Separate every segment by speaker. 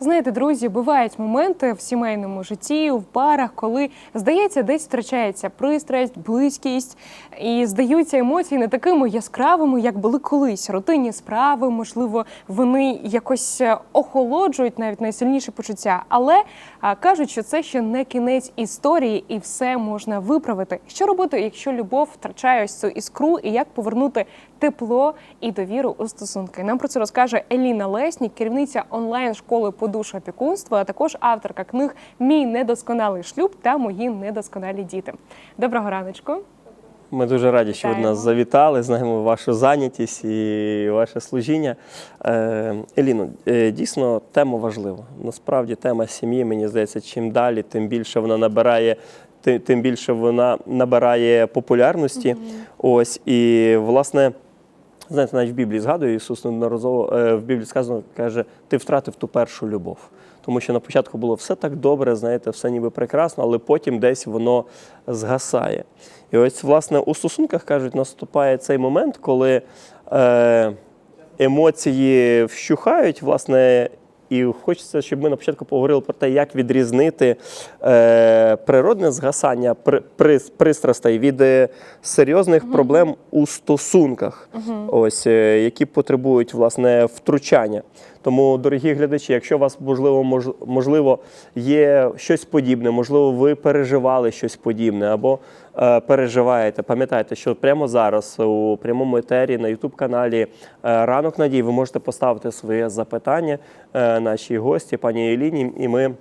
Speaker 1: Знаєте, друзі, бувають моменти в сімейному житті, в парах, коли здається, десь втрачається пристрасть, близькість, і здаються емоції не такими яскравими, як були колись. Рутинні справи, можливо, вони якось е, охолоджують навіть найсильніші почуття. Але кажуть, що це ще не кінець історії, і все можна виправити. Що робити, якщо любов втрачає ось цю іскру, і як повернути тепло і довіру у стосунки? Нам про це розкаже Еліна Леснік, керівниця онлайн школи по душу опікунства, а також авторка книг Мій недосконалий шлюб та Мої недосконалі діти. Доброго раночку.
Speaker 2: Ми дуже раді, що ви до нас завітали. Знаємо вашу зайнятість і ваше служіння. Е, Еліно, е, дійсно тема важлива. Насправді тема сім'ї, мені здається, чим далі, тим більше вона набирає. ти- Тим більше вона набирає популярності. Ось і власне, знаєте, навіть в Біблії згадує Ісус неодноразово е, в Біблії сказано, каже, ти втратив ту першу любов. Тому що на початку було все так добре, знаєте, все ніби прекрасно, але потім десь воно згасає. І ось, власне, у стосунках кажуть, наступає цей момент, коли е, емоції вщухають, власне, і хочеться, щоб ми на початку поговорили про те, як відрізнити е, природне згасання при, при, пристрастей від серйозних серйозних проблем у стосунках, ось, е, які потребують власне втручання. Тому, дорогі глядачі, якщо у вас можливо, можливо є щось подібне, можливо, ви переживали щось подібне або е, переживаєте, пам'ятайте, що прямо зараз у прямому етері на youtube каналі Ранок Надій ви можете поставити своє запитання е, нашій гості, пані Еліні, і ми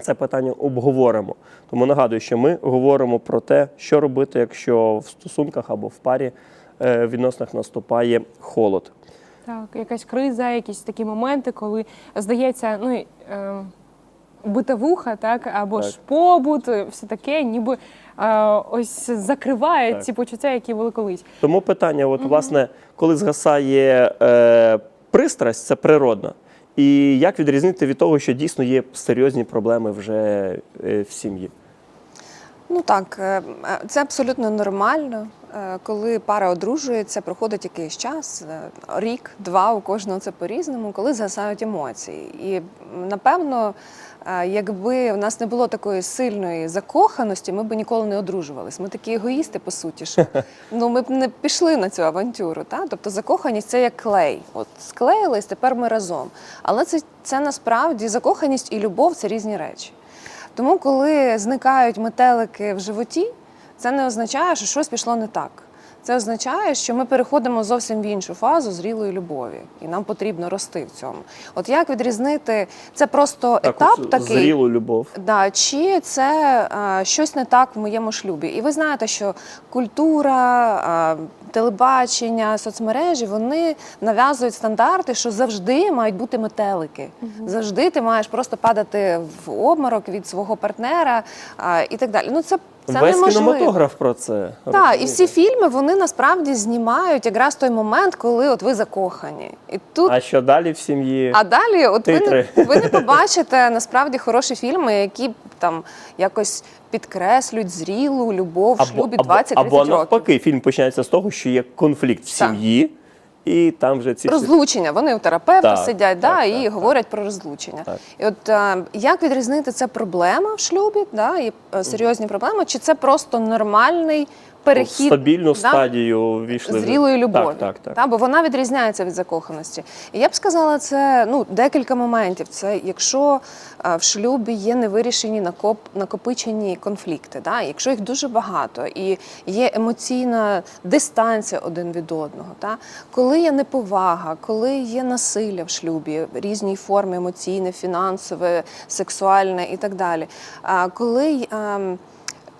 Speaker 2: це питання обговоримо. Тому нагадую, що ми говоримо про те, що робити, якщо в стосунках або в парі е, відносинах наступає холод.
Speaker 1: Так, якась криза, якісь такі моменти, коли здається, ну е, битовуха, так або
Speaker 2: Так.
Speaker 1: ж побут, е, все таке, ніби е, ось закриває
Speaker 2: Так.
Speaker 1: ці почуття, які були колись.
Speaker 2: Тому питання, от, власне, коли згасає е, пристрасть, це природна. І як відрізнити від того, що дійсно є серйозні проблеми вже е, в сім'ї?
Speaker 3: Ну так, е, е, це абсолютно нормально. Е, Коли пара одружується, проходить якийсь час, рік, два, у кожного це по-різному, коли згасають емоції. І напевно, якби в нас не було такої сильної закоханості, ми б ніколи не одружувались. Ми такі егоїсти, по суті, що ну, ми б не пішли на цю авантюру. Та? Тобто закоханість це як клей. От склеїлись, тепер ми разом. Але це, це насправді закоханість і любов це різні речі. Тому, коли зникають метелики в животі, це не означає, що щось пішло не так. Це означає, що ми переходимо зовсім в іншу фазу зрілої любові, і нам потрібно рости в цьому. От як відрізнити це просто етап
Speaker 2: от
Speaker 3: такий.
Speaker 2: зрілу любов.
Speaker 3: Да, чи це е, щось не так в моєму шлюбі? І ви знаєте, що культура, е, телебачення, соцмережі вони нав'язують стандарти, що завжди мають бути метелики. Завжди ти маєш просто падати в обморок від свого партнера е, і так далі. Ну це, це
Speaker 2: Весь
Speaker 3: неможливо.
Speaker 2: кінематограф про це.
Speaker 3: Так, і всі фільми вони насправді знімають якраз той момент, коли от ви закохані. І тут
Speaker 2: А що далі в сім'ї?
Speaker 3: а далі, от ви не, ви не побачите насправді хороші фільми, які там якось підкреслюють зрілу любов в шлюбі 20-30
Speaker 2: або
Speaker 3: років.
Speaker 2: навпаки, фільм починається з того, що є конфлікт в сім'ї, і там вже ці
Speaker 3: Розлучення. Вони у терапевта
Speaker 2: Так,
Speaker 3: сидять
Speaker 2: так,
Speaker 3: да,
Speaker 2: так,
Speaker 3: і
Speaker 2: так.
Speaker 3: говорять про розлучення.
Speaker 2: Так.
Speaker 3: І от е, як відрізнити це проблема в шлюбі, да, і е, серйозні проблеми, чи це просто нормальний перехід
Speaker 2: стабільну
Speaker 3: да,
Speaker 2: стадію війшли.
Speaker 3: зрілої любові,
Speaker 2: Так, так, так.
Speaker 3: Та, бо вона відрізняється від закоханості. І я б сказала, це ну декілька моментів. Це якщо е, в шлюбі є невирішені накоп, накопичені конфлікти, да? якщо їх дуже багато і є емоційна дистанція один від одного, та? коли є неповага, коли є насилля в шлюбі, різні форми емоційне, фінансове, сексуальне і так далі. А коли ем,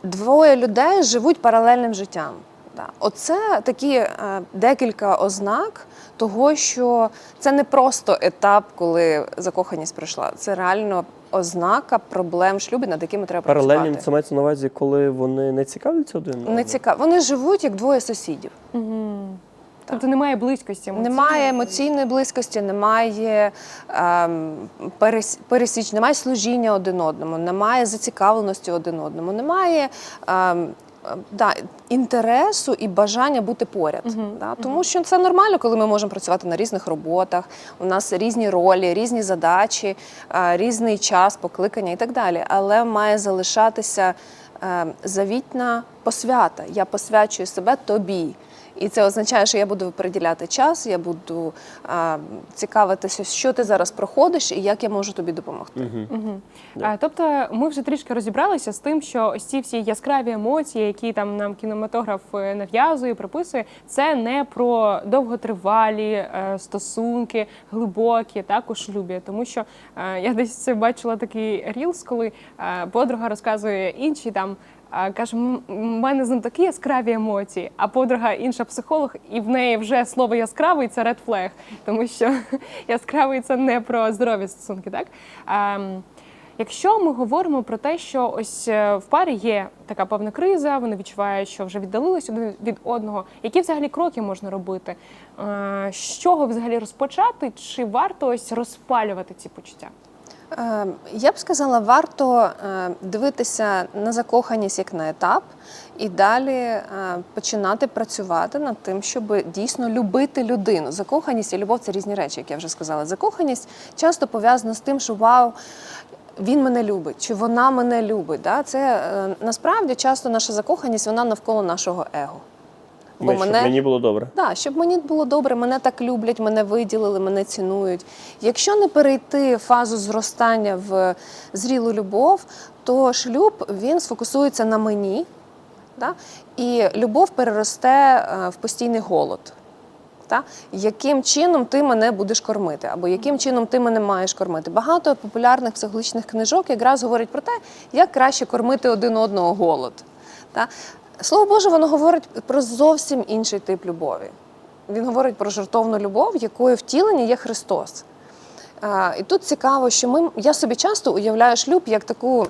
Speaker 3: двоє людей живуть паралельним життям. Да. Оце такі е, декілька ознак того, що це не просто етап, коли закоханість пройшла. Це реально ознака проблем шлюбу, над якими треба
Speaker 2: Паралельним
Speaker 3: працювати.
Speaker 2: це мається на увазі, коли вони не цікавляться один?
Speaker 3: Не цікаво. Вони живуть як двоє сусідів.
Speaker 1: Тобто немає близькості. емоційної.
Speaker 3: Немає емоційної близькості, немає ем, перес, пересіч, немає служіння один одному, немає зацікавленості один одному, немає ем, да, інтересу і бажання бути поряд. Да? Тому що це нормально, коли ми можемо працювати на різних роботах. У нас різні ролі, різні задачі, е, різний час, покликання і так далі. Але має залишатися е, завітна посвята. Я посвячую себе тобі. І це означає, що я буду приділяти час, я буду а, цікавитися, що ти зараз проходиш і як я можу тобі допомогти.
Speaker 1: А, тобто ми вже трішки розібралися з тим, що ось ці всі яскраві емоції, які там нам кінематограф е, нав'язує, приписує, це не про довготривалі е, стосунки, глибокі, так у шлюбі. Тому що е, я десь це бачила такий рілс, коли е, подруга розказує іншій там. Каже, «М- у мене з ним такі яскраві емоції, а подруга інша психолог, і в неї вже слово яскравий це ред флег, тому що яскравий це не про здорові стосунки, так? Якщо ми говоримо про те, що ось е, в парі є така певна криза, вони відчувають, що вже віддалились один від одного. Які взагалі кроки можна робити? З чого взагалі розпочати? Чи варто ось розпалювати ці почуття?
Speaker 3: Е, Я б сказала, варто е, дивитися на закоханість як на етап, і далі е, починати працювати над тим, щоб дійсно любити людину. Закоханість і любов це різні речі, як я вже сказала. Закоханість часто пов'язана з тим, що вау. Він мене любить, чи вона мене любить. Да? Це е, насправді часто наша закоханість вона навколо нашого его. Бо
Speaker 2: Ми, щоб мені було добре.
Speaker 3: Да, щоб мені було добре, мене так люблять, мене виділили, мене цінують. Якщо не перейти фазу зростання в зрілу любов, то шлюб він сфокусується на мені, да? і любов переросте е, в постійний голод. Та? Яким чином ти мене будеш кормити, або яким чином ти мене маєш кормити? Багато популярних психологічних книжок якраз говорять про те, як краще кормити один одного голод. Та? Слово Боже, воно говорить про зовсім інший тип любові. Він говорить про жертовну любов, якою втілення є Христос. А, і тут цікаво, що ми, я собі часто уявляю шлюб як таку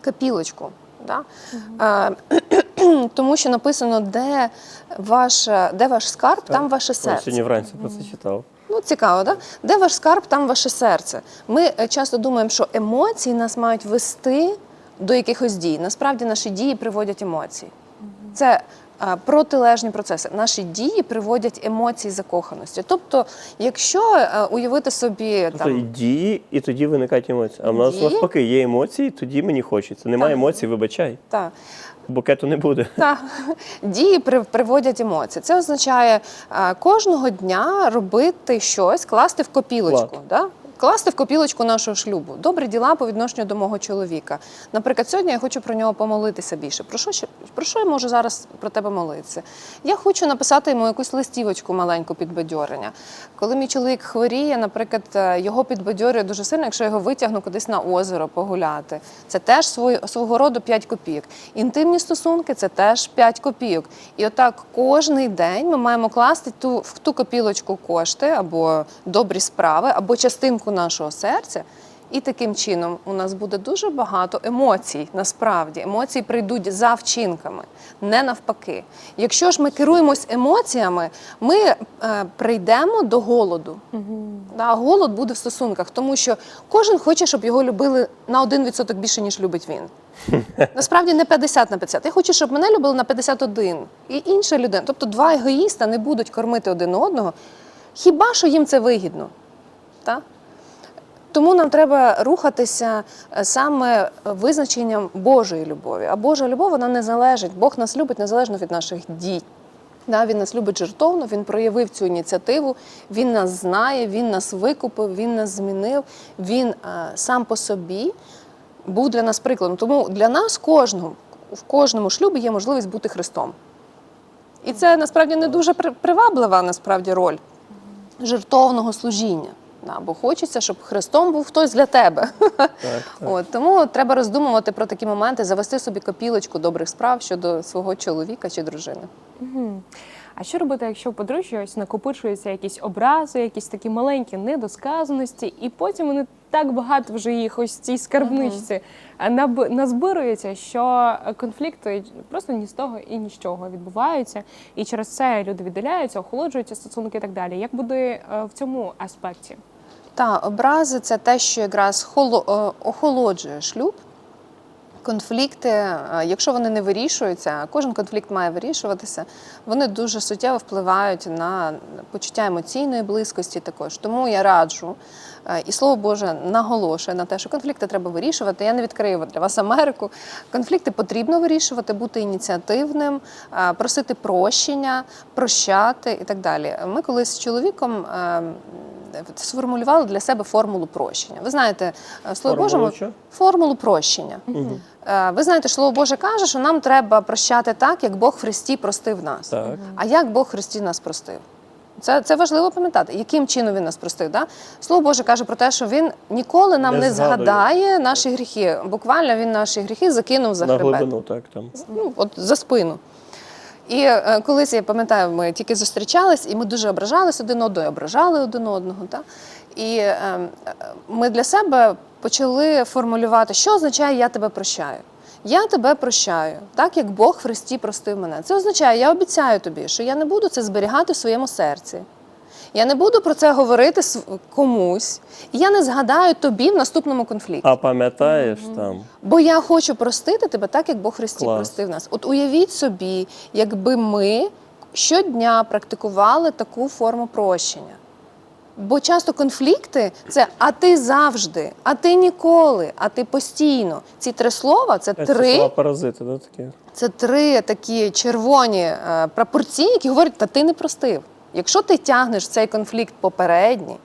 Speaker 3: капілочку. Да? А, тому що написано, де ваш, де ваш скарб, там ваше серце.
Speaker 2: Сьогодні вранці про це читав.
Speaker 3: Ну, цікаво, да? Де ваш скарб, там ваше серце. Ми е, часто думаємо, що емоції нас мають вести до якихось дій. Насправді наші дії приводять емоції. Це е, протилежні процеси. Наші дії приводять емоції закоханості. Тобто, якщо е, уявити собі
Speaker 2: Тобто і
Speaker 3: там.
Speaker 2: дії, і тоді виникають емоції. А в нас навпаки є емоції, тоді мені хочеться. Немає
Speaker 3: Так.
Speaker 2: емоцій, вибачай.
Speaker 3: Та,
Speaker 2: Букету не буде.
Speaker 3: та, дії при- приводять емоції. Це означає е, кожного дня робити щось, класти в копілочку. Да? Класти в копілочку нашого шлюбу. Добрі діла по відношенню до мого чоловіка. Наприклад, сьогодні я хочу про нього помолитися більше. Про що, про що я можу зараз про тебе молитися? Я хочу написати йому якусь листівочку маленьку підбадьорення. Коли мій чоловік хворіє, наприклад, е, його підбадьорює дуже сильно, якщо я його витягну кудись на озеро погуляти. Це теж свого роду 5 копійок. Інтимні стосунки це теж 5 копійок. І отак кожний день ми маємо класти ту, в ту копілочку кошти або добрі справи, або частинку нашого серця. І таким чином у нас буде дуже багато емоцій. Насправді емоції прийдуть за вчинками, не навпаки. Якщо ж ми керуємось емоціями, ми е, прийдемо до голоду. Да, голод буде в стосунках, тому що кожен хоче, щоб його любили на 1% більше, ніж любить він. Насправді не 50 на 50. Я хочу, щоб мене любили на 51. І інша людина. Тобто два егоїста не будуть кормити один одного. Хіба що їм це вигідно? Так? Тому нам треба рухатися е, саме визначенням Божої любові. А Божа любов вона не залежить. Бог нас любить незалежно від наших дій. Да, він нас любить жертовно, він проявив цю ініціативу, він нас знає, він нас викупив, він нас змінив, він е, сам по собі був для нас прикладом. Тому для нас кожного, в кожному шлюбі є можливість бути Христом. І це насправді не дуже при- приваблива насправді роль жертовного служіння. Да, бо хочеться, щоб Христом був хтось для тебе.
Speaker 2: Так, так.
Speaker 3: От, тому треба роздумувати про такі моменти, завести собі копілочку добрих справ щодо свого чоловіка чи дружини.
Speaker 1: Мгм. А що робити, якщо в подружжі ось накопичуються якісь образи, якісь такі маленькі недосказаності, і потім вони так багато вже їх ось цій скарбничці а, наб- назбируються, що конфлікти просто ні з того і ні з чого відбуваються, і через це люди віддаляються, охолоджуються стосунки і так далі. Як буде е, в цьому аспекті?
Speaker 3: Та образи це те, що якраз е, охолоджує шлюб. Конфлікти, е, якщо вони не вирішуються, кожен конфлікт має вирішуватися, вони дуже суттєво впливають на почуття емоційної близькості також. Тому я раджу, е, і слово Боже наголошує на те, що конфлікти треба вирішувати. Я не відкрию для вас Америку. Конфлікти потрібно вирішувати, бути ініціативним, просити прощення, прощати і так далі. Ми колись з чоловіком. Сформулювали для себе формулу прощення. Ви знаєте, е, слово
Speaker 2: Формулу
Speaker 3: Боже, формулу прощення. Е, Ви знаєте, що слово Боже каже, що нам треба прощати так, як Бог в Христі простив нас.
Speaker 2: Так.
Speaker 3: А як Бог в Христі нас простив? Це, це важливо пам'ятати, яким чином він нас простив. Да? Слово Боже каже про те, що він ніколи нам
Speaker 2: Не
Speaker 3: не, згадає наші гріхи. Буквально він наші гріхи закинув за
Speaker 2: На
Speaker 3: хребет.
Speaker 2: глибину, так там.
Speaker 3: Ну, от за спину. І е, колись я пам'ятаю, ми тільки зустрічались, і ми дуже ображались один одного, і ображали один одного. Та? І е, е, ми для себе почали формулювати, що означає я тебе прощаю. Я тебе прощаю, так як Бог в Христі простив мене. Це означає, я обіцяю тобі, що я не буду це зберігати в своєму серці. Я не буду про це говорити комусь, і я не згадаю тобі в наступному конфлікті.
Speaker 2: А пам'ятаєш там?
Speaker 3: Бо я хочу простити тебе так, як Бог Христі
Speaker 2: Клас.
Speaker 3: простив нас. От уявіть собі, якби ми щодня практикували таку форму прощення. Бо часто конфлікти це а ти завжди, а ти ніколи, а ти постійно. Ці три слова це
Speaker 2: Це
Speaker 3: три,
Speaker 2: слова паразити, да, такі?
Speaker 3: це три такі червоні е, прапорці, які говорять, та ти не простив. Якщо ти тягнеш цей конфлікт попередній,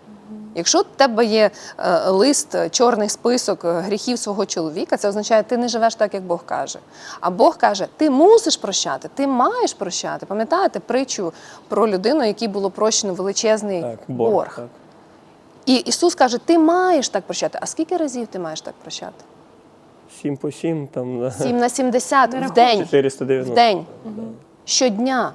Speaker 3: якщо в тебе є е, лист, е, чорний список е, гріхів свого чоловіка, це означає, ти не живеш так, як Бог каже. А Бог каже, ти мусиш прощати, ти маєш прощати. Пам'ятаєте притчу про людину, якій було прощено величезний
Speaker 2: Так,
Speaker 3: борг?
Speaker 2: борг. Так.
Speaker 3: І Ісус каже, ти маєш так прощати. А скільки разів ти маєш так прощати?
Speaker 2: Сім по сім, там.
Speaker 3: 7 на 70 в день.
Speaker 2: 490.
Speaker 3: в день, щодня.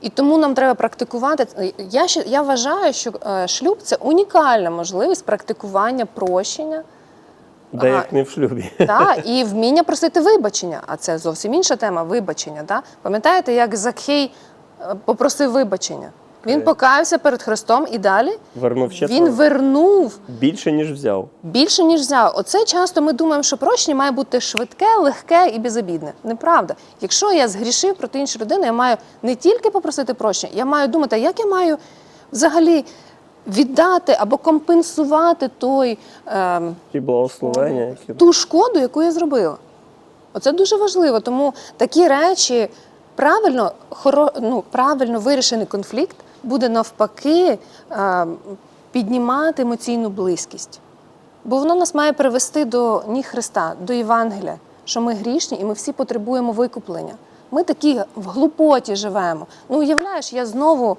Speaker 3: І тому нам треба практикувати. Я, ще- я вважаю, що е, шлюб це унікальна можливість практикування прощення
Speaker 2: Де
Speaker 3: а,
Speaker 2: як не в шлюбі.
Speaker 3: та, і вміння просити вибачення. А це зовсім інша тема вибачення. Та? Пам'ятаєте, як Закхей е, попросив вибачення? Він покаявся перед Христом і далі
Speaker 2: Вернув ще
Speaker 3: він вернув
Speaker 2: більше, ніж взяв.
Speaker 3: більше, ніж взяв. Оце часто ми думаємо, що прощення має бути швидке, легке і безобідне. Неправда. Якщо я згрішив проти іншої людини, я маю не тільки попросити прощення, я маю думати, як я маю взагалі віддати або компенсувати той, ем,
Speaker 2: Ті благословення, які
Speaker 3: ту шкоду, яку я зробила. Оце дуже важливо. Тому такі речі правильно, хоро, ну, правильно вирішений конфлікт буде навпаки е, піднімати емоційну близькість. Бо воно нас має привести до ніг Христа, до Євангелія, що ми грішні і ми всі потребуємо викуплення. Ми такі в глупоті живемо. Ну, уявляєш, я знову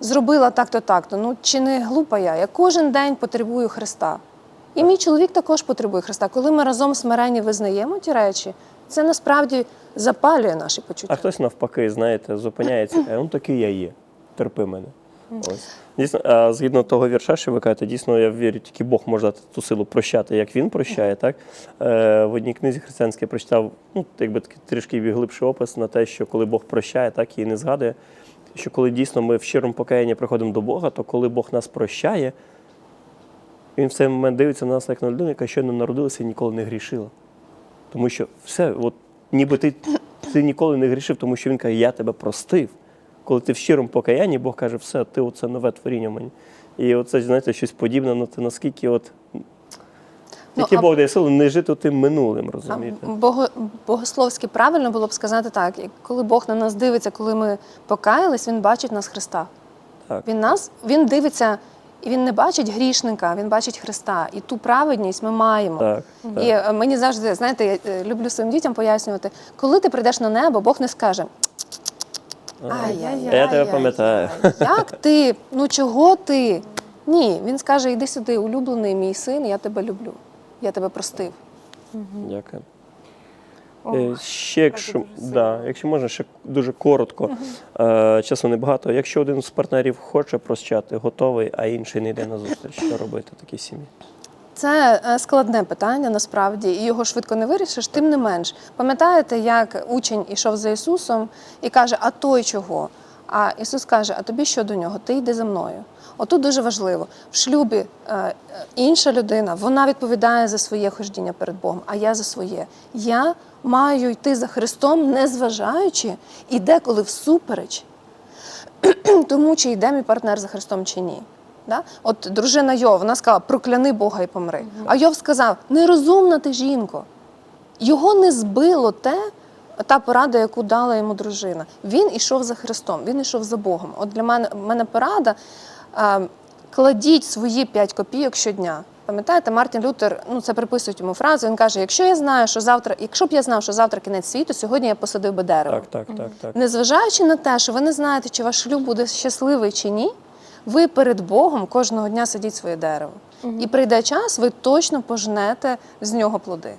Speaker 3: зробила так-то, так-то. Ну чи не глупа я? Я кожен день потребую Христа. І мій чоловік також потребує Христа. Коли ми разом смирені визнаємо ті речі, це насправді запалює наші почуття.
Speaker 2: А хтось навпаки, знаєте, зупиняється, каже, ну такий я є. Терпи мене. Ось. Дійсно, а, згідно того вірша, що ви кажете, дійсно я вірю, тільки Бог може дати ту силу прощати, як він прощає. Так? Е, в одній книзі християнській я прочитав ну, якби такий трішки глибший опис на те, що коли Бог прощає, так і не згадує, що коли дійсно ми в щирому покаянні приходимо до Бога, то коли Бог нас прощає, він в цей момент дивиться на нас як на людину, яка щойно народилася і ніколи не грішила. Тому що все, от ніби ти, ти ніколи не грішив, тому що він каже, я тебе простив. Коли ти в щирому покаянні, Бог каже, все, ти оце нове творіння мені. І оце, знаєте, щось подібне, ну це наскільки от. Тільки
Speaker 3: а-
Speaker 2: Бог дає силу не жити тим минулим, розумієте?
Speaker 3: Бого, богословськи правильно було б сказати так: коли Бог на нас дивиться, коли ми покаялись, він бачить нас Христа.
Speaker 2: Так.
Speaker 3: Він нас він дивиться, і він не бачить грішника, він бачить Христа. І ту праведність ми маємо.
Speaker 2: Так, так.
Speaker 3: І е, мені завжди, знаєте, я е, люблю своїм дітям пояснювати, коли ти прийдеш на небо, Бог не скаже. Ай-яй-яй,
Speaker 2: Я тебе пам'ятаю.
Speaker 3: Як ти? Ну чого ти? Ні, він скаже: іди сюди, улюблений мій син, я тебе люблю. Я тебе простив.
Speaker 2: Дякую. Е, Ще, якщо, да, якщо можна, ще дуже коротко, е, часу небагато. Якщо один з партнерів хоче прощати, готовий, а інший не йде на зустріч, що робити в такій сім'ї?
Speaker 3: Це е, складне питання насправді, і його швидко не вирішиш. Тим не менш, пам'ятаєте, як учень ішов за Ісусом і каже: А той чого? А Ісус каже: А тобі що до нього? Ти йди за мною. Отут дуже важливо. В шлюбі е, е, інша людина вона відповідає за своє хождіння перед Богом, а я за своє. Я маю йти за Христом, не зважаючи і деколи всупереч тому, чи йде мій партнер за Христом чи ні. Да? От дружина Йов, вона сказала, прокляни Бога і помри. А Йов сказав, нерозумна ти жінко. Його не збило те, та порада, яку дала йому дружина. Він ішов за Христом, він ішов за Богом. От для мене, мене порада е, кладіть свої 5 копійок щодня. Пам'ятаєте, Мартін Лютер, ну це приписують йому фразу. Він каже: якщо я знаю, що завтра, якщо б я знав, що завтра кінець світу, сьогодні я посадив би дерево.
Speaker 2: Так, так, так, так.
Speaker 3: Незважаючи на те, що ви не знаєте, чи ваш шлюб буде щасливий чи ні, ви перед Богом кожного дня садіть своє дерево. І прийде час, ви точно пожнете з нього плоди.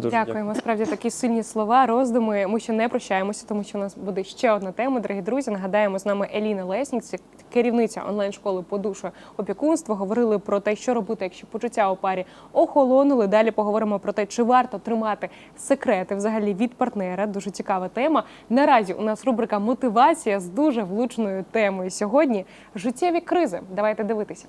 Speaker 2: Дуже
Speaker 1: Дякуємо. Справді такі сильні слова, роздуми. Ми ще не прощаємося, тому що у нас буде ще одна тема. Дорогі друзі. Нагадаємо з нами Еліна Леснік, керівниця онлайн-школи по душу опікунства. Говорили про те, що робити, якщо почуття у парі охолонули. Далі поговоримо про те, чи варто тримати секрети взагалі від партнера. Дуже цікава тема. Наразі у нас рубрика Мотивація з дуже влучною темою сьогодні життєві кризи. Давайте дивитися.